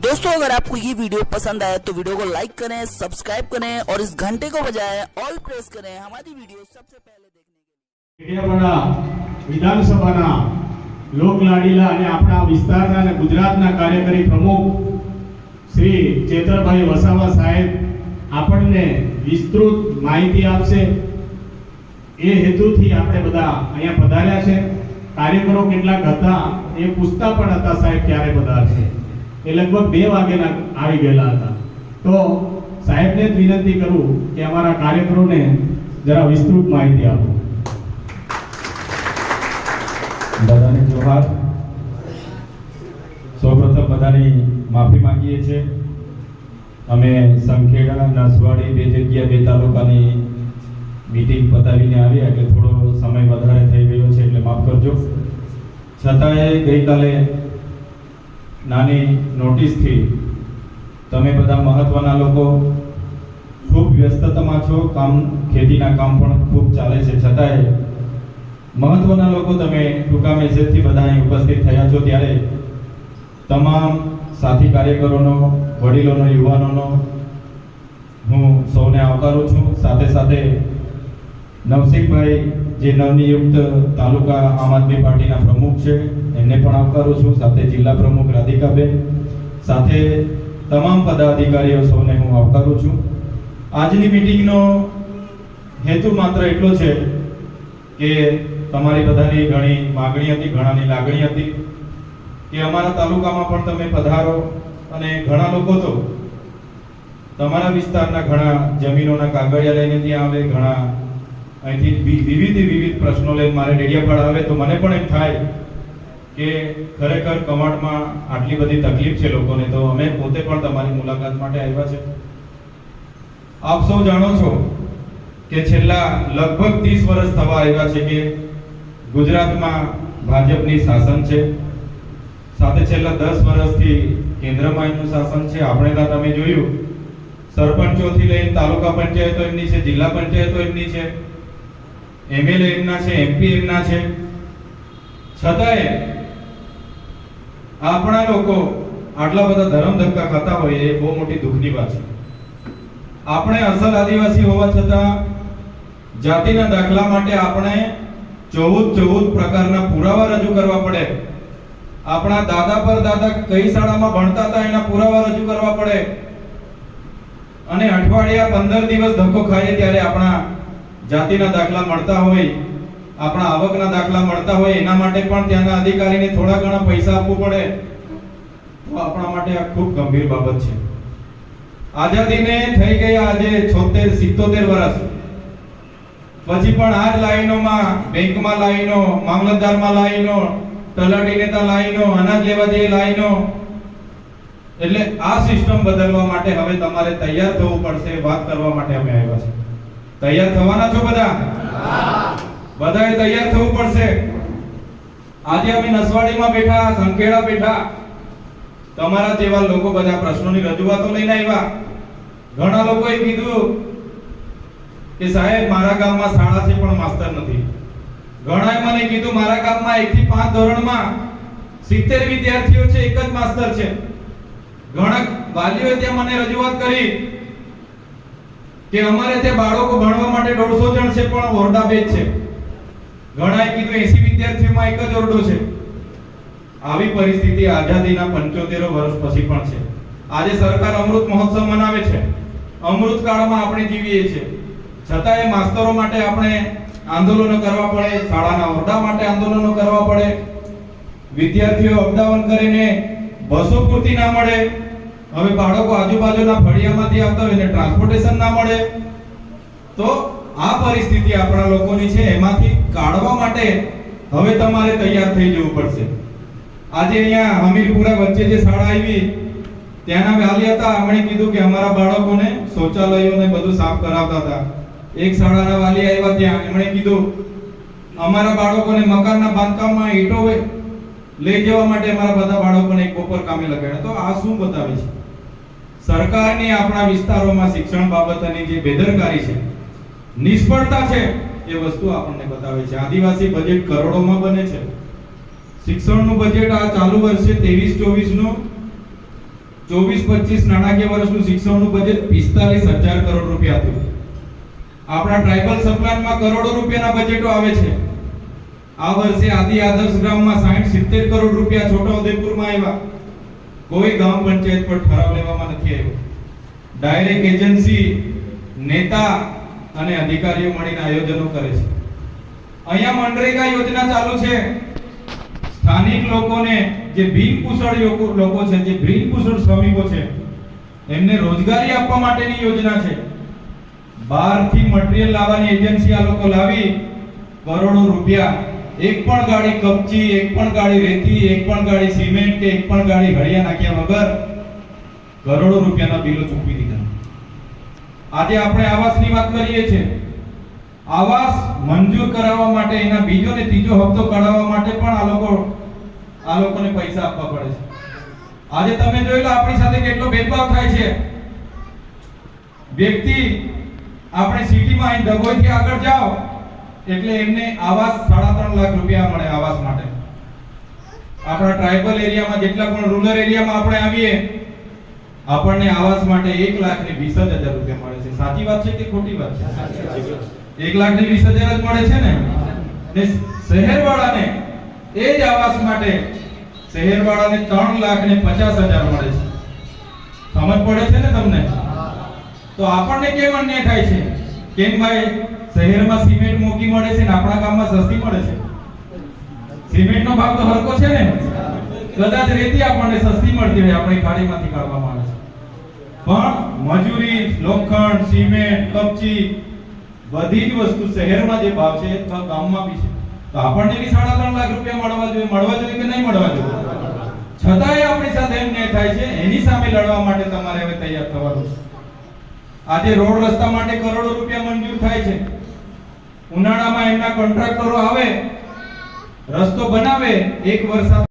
दोस्तों अगर आपको ये वीडियो पसंद आया तो वीडियो को लाइक करें सब्सक्राइब करें और इस घंटे को बजाएं ऑल प्रेस करें हमारी वीडियो सबसे पहले देखने के लिए કેડિયાપાડા વિધાનસભાના લોકલાડીલા અને આપણા વિસ્તારના અને ગુજરાતના કાર્યકારી પ્રમુખ શ્રી ચેતરભાઈ વસાવા સાહેબ આપણને વિસ્તૃત માહિતી આપશે એ હેતુથી આપણે બધા અહીંયા પધાર્યા છે કાર્યકરો કેટલાક હતા એ પૂછતા પણ હતા સાહેબ ક્યારે પધારશે એ લગભગ બે વાગ્યાના આવી ગયેલા હતા. તો સાહેબને જ વિનંતી કરું કે અમારા કાર્યકરોને જરા વિસ્તૃત માહિતી આપો. બધાને જોહાર. સૌપ્રથમ બધાની માફી માંગીએ છીએ. અમે સંખેડા, નસવાડી બે જગ્યા, બે તાલુકાની મીટિંગ પતાવીને આવ્યા એટલે થોડો સમય વધારે થઈ ગયો છે એટલે માફ કરજો. છતાંય ગઈકાલે નાની નોટિસથી તમે બધા મહત્ત્વના લોકો ખૂબ વ્યસ્તતામાં છો, કામ, ખેતીના કામ પણ ખૂબ ચાલે છે. છતાંય મહત્ત્વના લોકો તમે ટૂંકા મેસેજથી બધા અહીં ઉપસ્થિત થયા છો ત્યારે તમામ સાથી કાર્યકરોનો, વડીલોનો, યુવાનોનો હું સૌને આવકારું છું. સાથે સાથે નવસિંહભાઈ જે નવનિયુક્ત તાલુકા આમ આદમી પાર્ટીના પ્રમુખ છે એમને પણ આવકારું છું. સાથે જિલ્લા પ્રમુખ રાધિકાબેન, સાથે તમામ પદાધિકારીઓ સૌને હું આવકારું છું. આજની મિટિંગનો હેતુ માત્ર એટલો છે કે તમારી બધાની ઘણી માગણી હતી, ઘણાની લાગણી હતી કે અમારા તાલુકામાં પણ તમે પધારો અને ઘણા લોકો તો તમારા વિસ્તારના ઘણા જમીનોના કાગળિયા લઈને ત્યાં આવે, ઘણા અહીંથી વિવિધ વિવિધ પ્રશ્નો લઈને મારે ડેડિયાપાડા આવે તો મને પણ એમ થાય કે ખરેખર કમાડમાં આટલી બધી તકલીફ છે લોકોને, તો અમે પોતે પણ તમારી મુલાકાત માટે આવ્યા છે. આપ સૌ જાણો છો કે છેલ્લા લગભગ 30 વર્ષ થવા આવ્યા છે કે ગુજરાતમાં ભાજપની શાસન છે. સાથે છેલ્લા દસ વર્ષથી કેન્દ્રમાં એમનું શાસન છે. આપણે ત્યાં તમે જોયું. સરપંચોથી લઈને તાલુકા પંચાયતો એમની છે, જિલ્લા પંચાયતો એમની છે. એમએલએ એમના છે, એમપી એમના છે. છતાંય આપણા લોકો આટલા બધા ધરમ ધક્કા ખાતા હોય એ બહુ મોટી દુઃખની વાત છે. આપણે અસલ આદિવાસી હોવા છતાં જાતિના દાખલા માટે આપણે ચૌદ ચૌદ પ્રકારના પુરાવા રજૂ કરવા પડે. આપણા દાદા પર દાદા કઈ શાળામાં ભણતા હતા એના પુરાવા રજૂ કરવા પડે. અને અઠવાડિયા પંદર દિવસ ધક્કો ખાઈએ ત્યારે આપણા જાતિના દાખલા મળતા હોય. આપણા આવકના દાખલા મળતા હોય એના માટે પણ ત્યાંના અધિકારીને થોડા ઘણા પૈસા આપવું પડે. તો આપણા માટે આ ખૂબ ગંભીર બાબત છે. આઝાદીને થઈ ગયા આજે 76 77 વર્ષ પછી પણ આ જ લાઈનોમાં, બેંકમાં લાઈનો, મામલતદારમાં લાઈનો, તલાટી નેતા લાઈનો, અનાજ લેવા જે લાઈનો. એટલે આ સિસ્ટમ બદલવા માટે હવે તમારે તૈયાર થવું પડશે, વાત કરવા માટે અમે આવ્યા છે તૈયાર થવાના છો બધા? બધાએ તૈયાર થવું પડશે. આજે અમે નસવાડીમાં બેઠા સંખેડા બેઠા. તમારા જેવા લોકો બધા પ્રશ્નોની રજૂઆતો લઈને આવ્યા. ઘણા લોકોએ કીધું કે સાહેબ, મારા ગામમાં શાળા છે પણ માસ્તર નથી. ઘણાએ મને કીધું, મારા ગામમાં એક થી પાંચ ધોરણમાં 70 વિદ્યાર્થીઓ છે, એક જ માસ્તર છે. ઘણા વાલીઓએ ત્યાં મને રજૂઆત કરી કે અમારે ત્યાં બાળકો ભણવા માટે દોઢસો જણ છે, પણ ઓરડા બે છે. ઘણાએ કીધું એસી વિદ્યાર્થીઓમાં એક જ ઓરડો છે. આવી પરિસ્થિતિ આઝાદીના 75 વર્ષ પછી પણ છે. આજે સરકાર અમૃત મહોત્સવ મનાવે છે. અમૃત કાળમાં આપણે જીવીએ છીએ. છતાંય માસ્તરો માટે આપણે આંદોલનો કરવા પડે, શાળાના ઓરડા માટે આંદોલનો કરવા પડે. વિદ્યાર્થીઓ અપડાઉન કરીને બસો પૂરતી ના મળે. હવે બાળકો આજુબાજુના ફળિયામાંથી આવતા હોય એને ટ્રાન્સપોર્ટેશન ના મળે. તો આ પરિસ્થિતિ આપણા લોકોની છે. એમાંથી કાઢવા માટે હવે તમારે તૈયાર થઈ જવું પડશે. આજે અહીંયા હમીરપુરા વચ્ચે જે શાળા આવી, ત્યાંના વાલી હતા. એમણે કીધું કે અમારા બાળકોને, શૌચાલયોને બધું સાફ કરાવતા હતા. એક શાળાના વાલી આવ્યા ત્યાં. એમણે કીધું, અમારા બાળકોને મકાનના બાંધકામમાં ઈટો લઈ જવા માટે અમારા બધા બાળકોને એક બપોર કામે લગાડ્યા. તો આ શું બતાવે છે? સરકારની આપણા વિસ્તારોમાં શિક્ષણ બાબતની જે બેદરકારી છે, નિષ્ફળતા છે. એ વસ્તુ આપણને બતાવે છે. આદિવાસી બજેટ કરોડોમાં બને છે. શિક્ષણનું બજેટ આ ચાલુ વર્ષે ત્રેવીસ, ચોવીસનું, ચોવીસ, પચીસ નાણાકીય વર્ષનું શિક્ષણનું બજેટ પિસ્તાલીસ હજાર કરોડ રૂપિયા હતું આપણા ટ્રાઇબલ સપ્લાનમાં કરોડો રૂપિયાના બજેટો આવે છે. આ વર્ષે આદિ આદર્શ ગ્રામમાં 60 70 કરોડ રૂપિયા છોટા ઉદેપુરમાં આવ્યા. કોઈ ગામ પંચાયત પર ઠરાવ લેવામાં નથી આવ્યો. ડાયરેક્ટ એજન્સી નેતા અને અધિકારીઓ મળીને આયોજનો કરે છે. અહીંયા મનરેગા યોજના ચાલુ છે. સ્થાનિક લોકોને જે બિનકુશળ લોકો લોકો છે, જે બિનકુશળ શ્રમિકો છે, એમને રોજગારી આપવા માટેની યોજના છે. બહારથી મટીરીયલ લાવવાની એજન્સી આ લોકો લાવી, કરોડો રૂપિયા. એક પણ ગાડી કપચી, એક પણ ગાડી રેતી, એક પણ ગાડી સિમેન્ટ કે એક પણ ગાડી ઘડિયા નાખ્યા વગર કરોડો રૂપિયાના બિલો ચૂકવી દીધા. આજે આપણે આવાસની વાત કરીએ છીએ. આવાસ મંજૂર કરાવવા માટે એના બીજો ને ત્રીજો હપ્તો કઢાવવા માટે પણ આ લોકો, આ લોકોને પૈસા આપવા પડે છે. આજે તમે જોઈ લો આપણી સાથે કેટલો ભેદભાવ થાય છે. વ્યક્તિ આપણે સિટીમાં અહીં ડભોઈથી આગળ જાઓ, એટલે એમને આવાસ સાડા ત્રણ લાખ રૂપિયા મળે આવાસ માટે. આપણા ટ્રાઇબલ એરિયામાં જેટલા પણ રૂરલ એરિયામાં આપણે આવીએ આપણને આવાસ માટે એક લાખ ને વીસ હજાર રૂપિયા મળે છે. સાચી વાત છે કે ખોટી વાત છે? એક લાખ ને વીસ હજાર જ મળે છે ને? શહેરવાળાને એ જ આવાસ માટે શહેરવાળાને ત્રણ લાખ ને પચાસ હજાર મળે છે. સમજ પડે છે ને તમને? તો આપણને કેમ અન્યાય થાય છે? કેમ ભાઈ શહેરમાં સિમેન્ટ મોંઘી મળે છે ને આપણા ગામમાં સસ્તી મળે છે? સિમેન્ટનો ભાવ તો હરકો છે ને? કદાચ રેતી આપણને સસ્તી મળતી હોય, આપણી ખાડીમાંથી કાઢવામાં આવે છે. પણ મજૂરી, લોખંડ, સિમેન્ટ, કપચી બધી જ વસ્તુ શહેરમાં જે ભાવ છે ગામમાં બી છે. તો આપણને બી સાડા ત્રણ લાખ રૂપિયા મળવા જોઈએ મળવા જોઈએ કે નહીં મળવા જોઈએ? છતાંય આપણી સાથે એમ ન્યાય થાય છે, એની સામે લડવા માટે તમારે હવે તૈયાર થવાનું છે. આજે રોડ રસ્તા માટે કરોડો રૂપિયા મંજૂર થાય છે. ઉનાળામાં એમના કોન્ટ્રાક્ટરો આવે, રસ્તો બનાવે, એક વરસાદ